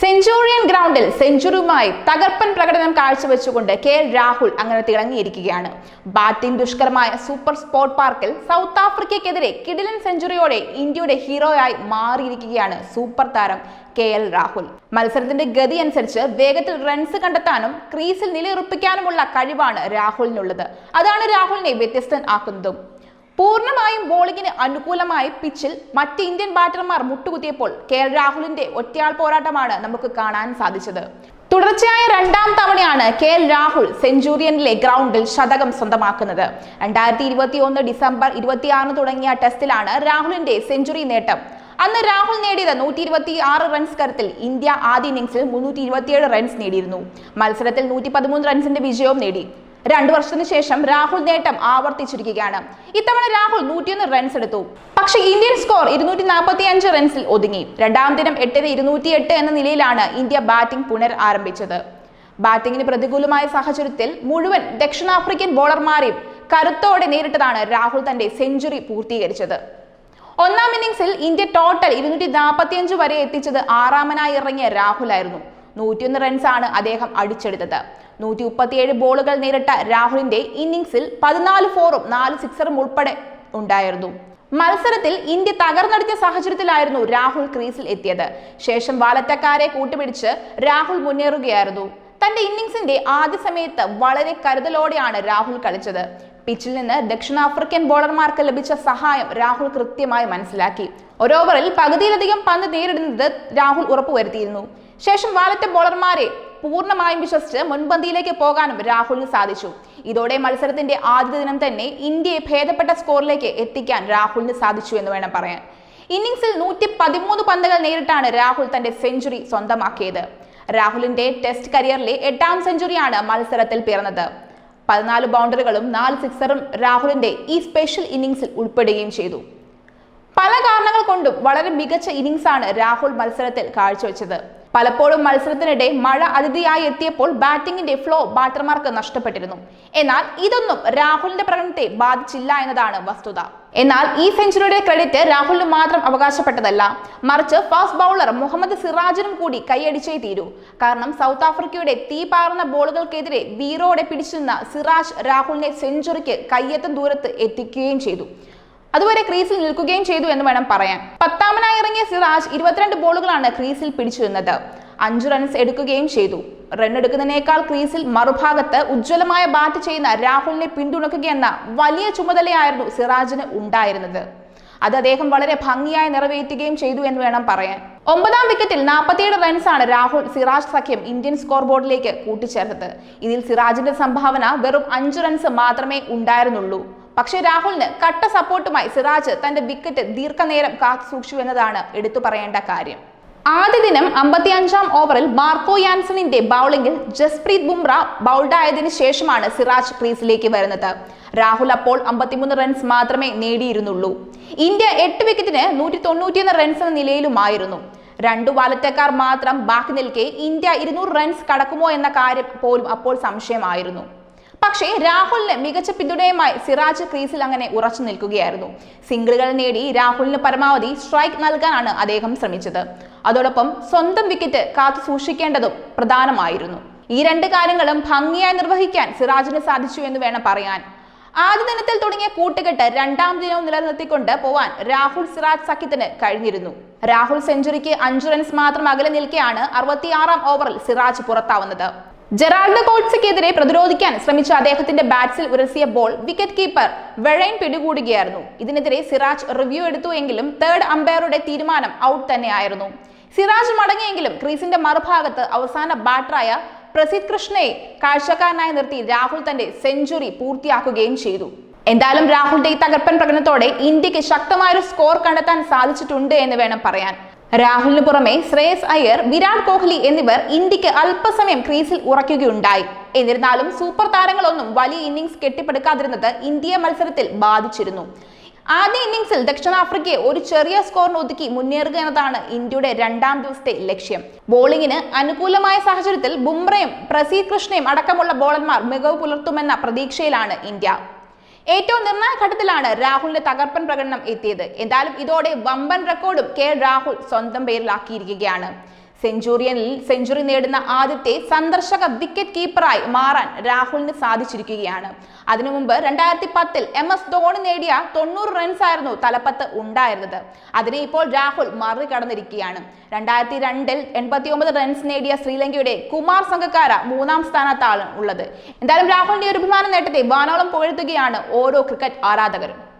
Centurion ഗ്രൗണ്ടിൽ സെഞ്ചുറിയുമായി തകർപ്പൻ പ്രകടനം കാഴ്ചവെച്ചുകൊണ്ട് കെ എൽ രാഹുൽ അങ്ങനെ തിളങ്ങിയിരിക്കുകയാണ്. ബാറ്റിംഗ് ദുഷ്കരമായ സൂപ്പർ സ്പോർട്ട് പാർക്കിൽ സൗത്ത് ആഫ്രിക്കയ്ക്കെതിരെ കിടിലൻ സെഞ്ചുറിയോടെ ഇന്ത്യയുടെ ഹീറോയായി മാറിയിരിക്കുകയാണ് സൂപ്പർ താരം കെ എൽ രാഹുൽ. മത്സരത്തിന്റെ ഗതി അനുസരിച്ച് വേഗത്തിൽ റൺസ് കണ്ടെത്താനും ക്രീസിൽ നിലയുറപ്പിക്കാനുമുള്ള കഴിവാണ് രാഹുലിനുള്ളത്. അതാണ് രാഹുലിനെ വ്യത്യസ്തൻ ആക്കുന്നതും. പൂർണമായും ബോളിങ്ങിന് അനുകൂലമായ പിച്ചിൽ മറ്റ് ഇന്ത്യൻ ബാറ്റർമാർ മുട്ടുകുത്തിയപ്പോൾ കെ എൽ രാഹുലിന്റെ ഒറ്റയാൾ പോരാട്ടമാണ് നമുക്ക് കാണാൻ സാധിച്ചത്. തുടർച്ചയായ രണ്ടാം തവണയാണ് കെ എൽ രാഹുൽ സെഞ്ചുറിയനിലെ ഗ്രൗണ്ടിൽ ശതകം സ്വന്തമാക്കുന്നത്. രണ്ടായിരത്തി ഇരുപത്തി ഒന്ന് ഡിസംബർ ഇരുപത്തിയാറിന് തുടങ്ങിയ ടെസ്റ്റിലാണ് രാഹുലിന്റെ സെഞ്ചുറി നേട്ടം. അന്ന് രാഹുൽ നേടിയത് നൂറ്റി ഇരുപത്തി ആറ് റൺസ് കരത്തിൽ ഇന്ത്യ ആദ്യ ഇന്നിംഗ്സിൽ മുന്നൂറ്റി ഇരുപത്തിയേഴ് റൺസ് നേടിയിരുന്നു. മത്സരത്തിൽ നൂറ്റി പതിമൂന്ന് റൺസിന്റെ വിജയവും നേടി. രണ്ടു വർഷത്തിന് ശേഷം രാഹുൽ നേട്ടം ആവർത്തിച്ചിരിക്കുകയാണ്. ഇത്തവണ രാഹുൽ നൂറ്റിയൊന്ന് റൺസ് എടുത്തു. പക്ഷേ ഇന്ത്യൻ സ്കോർ ഇരുന്നൂറ്റി നാൽപ്പത്തി അഞ്ച് റൺസിൽ ഒതുങ്ങി. രണ്ടാം ദിനം എട്ടിന് ഇരുന്നൂറ്റി എട്ട് എന്ന നിലയിലാണ് ഇന്ത്യ ബാറ്റിംഗ് പുനർ ആരംഭിച്ചത് ബാറ്റിംഗിന് പ്രതികൂലമായ സാഹചര്യത്തിൽ മുഴുവൻ ദക്ഷിണാഫ്രിക്കൻ ബോളർമാരെയും കരുത്തോടെ നേരിട്ടതാണ് രാഹുൽ തന്റെ സെഞ്ചുറി പൂർത്തീകരിച്ചത്. ഒന്നാം ഇന്നിംഗ്സിൽ ഇന്ത്യ ടോട്ടൽ ഇരുന്നൂറ്റി നാൽപ്പത്തിയഞ്ച് വരെ എത്തിച്ചത് ആറാമനായി ഇറങ്ങിയ രാഹുൽ രാഹുലായിരുന്നു. നൂറ്റിയൊന്ന് റൺസാണ് അദ്ദേഹം അടിച്ചെടുത്തത്. നൂറ്റി മുപ്പത്തിയേഴ് ബോളുകൾ നേരിട്ട രാഹുലിന്റെ ഇന്നിംഗ്സിൽ പതിനാല് ഫോറും നാല് സിക്സറും ഉൾപ്പെടെ ഉണ്ടായിരുന്നു. മത്സരത്തിൽ ഇന്ത്യ തകർന്നടിച്ച സാഹചര്യത്തിലായിരുന്നു രാഹുൽ ക്രീസിൽ എത്തിയത്. ശേഷം വാലറ്റക്കാരെ കൂട്ടുപിടിച്ച് രാഹുൽ മുന്നേറുകയായിരുന്നു. തന്റെ ഇന്നിംഗ്സിന്റെ ആദ്യ സമയത്ത് വളരെ കരുതലോടെയാണ് രാഹുൽ കളിച്ചത്. പിച്ചിൽ നിന്ന് ദക്ഷിണാഫ്രിക്കൻ ബോളർമാർക്ക് ലഭിച്ച സഹായം രാഹുൽ കൃത്യമായി മനസ്സിലാക്കി. ഒരോവറിൽ പകുതിയിലധികം പന്ത് നേരിടുന്നത് രാഹുൽ ഉറപ്പുവരുത്തിയിരുന്നു. ശേഷം വാലറ്റ ബോളർമാരെ പൂർണമായും വിശ്വസിച്ച് മുൻപന്തിയിലേക്ക് പോകാനും രാഹുലിന് സാധിച്ചു. ഇതോടെ മത്സരത്തിന്റെ ആദ്യ ദിനം തന്നെ ഇന്ത്യയെ ഭേദപ്പെട്ട സ്കോറിലേക്ക് എത്തിക്കാൻ രാഹുലിന് സാധിച്ചു എന്ന് വേണം പറയാൻ. ഇന്നിംഗ്സിൽ നൂറ്റി പതിമൂന്ന് പന്തുകൾ നേരിട്ടാണ് രാഹുൽ തന്റെ സെഞ്ചുറി സ്വന്തമാക്കിയത്. രാഹുലിന്റെ ടെസ്റ്റ് കരിയറിലെ എട്ടാം സെഞ്ചുറിയാണ് മത്സരത്തിൽ പിറന്നത്. പതിനാല് ബൗണ്ടറികളും നാല് സിക്സറും രാഹുലിന്റെ ഈ സ്പെഷ്യൽ ഇന്നിംഗ്സിൽ ഉൾപ്പെടുകയും ചെയ്തു. പല കാരണങ്ങൾ കൊണ്ടും വളരെ മികച്ച ഇന്നിംഗ്സ് ആണ് രാഹുൽ മത്സരത്തിൽ കാഴ്ചവെച്ചത്. പലപ്പോഴും മത്സരത്തിനിടെ മഴ അതിഥിയായി എത്തിയപ്പോൾ ബാറ്റിംഗിന്റെ ഫ്ലോ ബാറ്റർമാർക്ക് നഷ്ടപ്പെട്ടിരുന്നു. എന്നാൽ ഇതൊന്നും രാഹുലിന്റെ പ്രകടനത്തെ ബാധിച്ചില്ല എന്നതാണ് വസ്തുത. എന്നാൽ ഈ സെഞ്ചുറിയുടെ ക്രെഡിറ്റ് രാഹുലിന് മാത്രം അവകാശപ്പെട്ടതല്ല. മറിച്ച് ഫാസ്റ്റ് ബൗളർ മുഹമ്മദ് സിറാജിനും കൂടി കൈയടിച്ചേ തീരൂ. കാരണം സൗത്ത് ആഫ്രിക്കയുടെ തീ പാർന്ന ബോളുകൾക്കെതിരെ വീറോടെ പിടിച്ചിരുന്ന സിറാജ് രാഹുലിനെ സെഞ്ചുറിക്ക് കയ്യെത്തും ദൂരത്ത് എത്തിക്കുകയും ചെയ്തു. അതുവരെ ക്രീസിൽ നിൽക്കുകയും ചെയ്തു എന്ന് വേണം പറയാൻ. പത്താമനായി ഇറങ്ങിയ സിറാജ് ഇരുപത്തിരണ്ട് ബോളുകളാണ് ക്രീസിൽ പിടിച്ചു നിന്നത് അഞ്ച് റൺസ് എടുക്കുകയും ചെയ്തു. റൺ എടുക്കുന്നതിനേക്കാൾ ക്രീസിൽ മറുഭാഗത്ത് ഉജ്ജ്വലമായ ബാറ്റ് ചെയ്യുന്ന രാഹുലിനെ പിന്തുണക്കുകയെന്ന വലിയ ചുമതലയായിരുന്നു സിറാജിന് ഉണ്ടായിരുന്നത്. അത് അദ്ദേഹം വളരെ ഭംഗിയായി നിറവേറ്റുകയും ചെയ്തു എന്ന് വേണം പറയാൻ. ഒമ്പതാം വിക്കറ്റിൽ നാൽപ്പത്തിയേഴ് റൺസാണ് രാഹുൽ സിറാജ് സഖ്യം ഇന്ത്യൻ സ്കോർ ബോർഡിലേക്ക് കൂട്ടിച്ചേർത്തത്. ഇതിൽ സിറാജിന്റെ സംഭാവന വെറും അഞ്ച് റൺസ് മാത്രമേ ഉണ്ടായിരുന്നുള്ളൂ. പക്ഷേ രാഹുലിന് കട്ട സപ്പോർട്ടുമായി സിറാജ് തന്റെ വിക്കറ്റ് ദീർഘനേരം കാത്തു സൂക്ഷിച്ചു എന്നതാണ് എടുത്തു പറയേണ്ട കാര്യം. ആദ്യ ദിനം അമ്പത്തിയഞ്ചാം ഓവറിൽ മാർക്കോ യാൻസണിന്റെ ബൗളിംഗിൽ ജസ്പ്രീത് ബുംറ ബൗൾഡായതിനു ശേഷമാണ് സിറാജ് ക്രീസിലേക്ക് വരുന്നത്. രാഹുൽ അപ്പോൾ അമ്പത്തിമൂന്ന് റൺസ് മാത്രമേ നേടിയിരുന്നുള്ളൂ. ഇന്ത്യ എട്ട് വിക്കറ്റിന് നൂറ്റി തൊണ്ണൂറ്റിയൊന്ന് റൺസ് എന്ന നിലയിലുമായിരുന്നു. രണ്ടു വാലറ്റക്കാർ മാത്രം ബാക്കി നിൽക്കെ ഇന്ത്യ ഇരുന്നൂറ് റൺസ് കടക്കുമോ എന്ന കാര്യം പോലും അപ്പോൾ സംശയമായിരുന്നു. പക്ഷേ രാഹുലിന് മികച്ച പിന്തുണയുമായി സിറാജ് ക്രീസിൽ അങ്ങനെ ഉറച്ചു നിൽക്കുകയായിരുന്നു. സിംഗിളുകൾ നേടി രാഹുലിന് പരമാവധി സ്ട്രൈക്ക് നൽകാനാണ് അദ്ദേഹം ശ്രമിച്ചത്. അതോടൊപ്പം സ്വന്തം വിക്കറ്റ് കാത്തു സൂക്ഷിക്കേണ്ടതും പ്രധാനമായിരുന്നു. ഈ രണ്ട് കാര്യങ്ങളും ഭംഗിയായി നിർവഹിക്കാൻ സിറാജിന് സാധിച്ചു എന്ന് വേണം പറയാൻ. ആദ്യ ദിനത്തിൽ തുടങ്ങിയ കൂട്ടുകെട്ട് രണ്ടാം ദിനവും നിലനിർത്തിക്കൊണ്ട് പോവാൻ രാഹുൽ സിറാജ് സഖ്യത്തിന് കഴിഞ്ഞിരുന്നു. രാഹുൽ സെഞ്ചുറിക്ക് അഞ്ച് റൺസ് മാത്രം അകലെ നിൽക്കെയാണ് അറുപത്തിയാറാം ഓവറിൽ സിറാജ് പുറത്താവുന്നത്. ജെറാൾഡ് കോട്സിക്കെതിരെ പ്രതിരോധിക്കാൻ ശ്രമിച്ച അദ്ദേഹത്തിന്റെ ബാറ്റ്സിൽ ഉരസിയ ബോൾ വിക്കറ്റ് കീപ്പർ വെഴൈൻ പിടികൂടുകയായിരുന്നു. ഇതിനെതിരെ സിറാജ് റിവ്യൂ എടുത്തു എങ്കിലും തേർഡ് അമ്പയറുടെ തീരുമാനം ഔട്ട് തന്നെയായിരുന്നു. സിറാജ് മടങ്ങിയെങ്കിലും ക്രീസിന്റെ മറുഭാഗത്ത് അവസാന ബാറ്ററായ പ്രസിദ് കൃഷ്ണയെ കാഴ്ചക്കാരനായി നിർത്തി രാഹുൽ തന്റെ സെഞ്ചുറി പൂർത്തിയാക്കുകയും ചെയ്തു. എന്തായാലും രാഹുലിന്റെ ഈ തകർപ്പൻ പ്രകടനത്തോടെ ഇന്ത്യയ്ക്ക് ശക്തമായൊരു സ്കോർ കണ്ടെത്താൻ സാധിച്ചിട്ടുണ്ട് എന്ന് വേണം പറയാൻ. രാഹുലിന് പുറമെ ശ്രേയസ് അയ്യർ വിരാട് കോഹ്ലി എന്നിവർ ഇന്ത്യയ്ക്ക് അല്പസമയം ക്രീസിൽ ഉറയ്ക്കുകയുണ്ടായി. എന്നിരുന്നാലും സൂപ്പർ താരങ്ങളൊന്നും വലിയ ഇന്നിംഗ്സ് കെട്ടിപ്പടുക്കാതിരുന്നത് ഇന്ത്യ മത്സരത്തിൽ ബാധിച്ചിരുന്നു. ആദ്യ ഇന്നിംഗ്സിൽ ദക്ഷിണാഫ്രിക്കയെ ഒരു ചെറിയ സ്കോറിന് ഒതുക്കി മുന്നേറുക എന്നതാണ് ഇന്ത്യയുടെ രണ്ടാം ദിവസത്തെ ലക്ഷ്യം. ബോളിംഗിന് അനുകൂലമായ സാഹചര്യത്തിൽ ബുംറയും പ്രസീദ് കൃഷ്ണയും അടക്കമുള്ള ബോളർമാർ മികവ് പുലർത്തുമെന്ന പ്രതീക്ഷയിലാണ് ഇന്ത്യ. ഏറ്റവും നിർണായക ഘട്ടത്തിലാണ് രാഹുലിന്റെ തകർപ്പൻ പ്രകടനം എത്തിയത്. എന്തായാലും ഇതോടെ വമ്പൻ റെക്കോർഡും കെ രാഹുൽ സ്വന്തം പേരിലാക്കിയിരിക്കുകയാണ്. സെഞ്ചുറിയനിൽ സെഞ്ചുറി നേടുന്ന ആദ്യത്തെ സന്ദർശക വിക്കറ്റ് കീപ്പറായി മാറാൻ രാഹുലിന് സാധിച്ചിരിക്കുകയാണ്. അതിനു മുമ്പ് രണ്ടായിരത്തി പത്തിൽ എം എസ് ധോണി നേടിയ തൊണ്ണൂറ് റൺസ് ആയിരുന്നു തലപ്പത്ത് ഉണ്ടായിരുന്നത്. അതിനെ ഇപ്പോൾ രാഹുൽ മറികടന്നിരിക്കുകയാണ്. രണ്ടായിരത്തി രണ്ടിൽ എൺപത്തി ഒമ്പത് റൺസ് നേടിയ ശ്രീലങ്കയുടെ കുമാർ സംഘക്കാര മൂന്നാം സ്ഥാനത്താണ് ഉള്ളത്. എന്തായാലും രാഹുലിന്റെ ഒരു അഭിമാന നേട്ടത്തെ വാനോളം പുകഴ്ത്തുകയാണ് ഓരോ ക്രിക്കറ്റ് ആരാധകരും.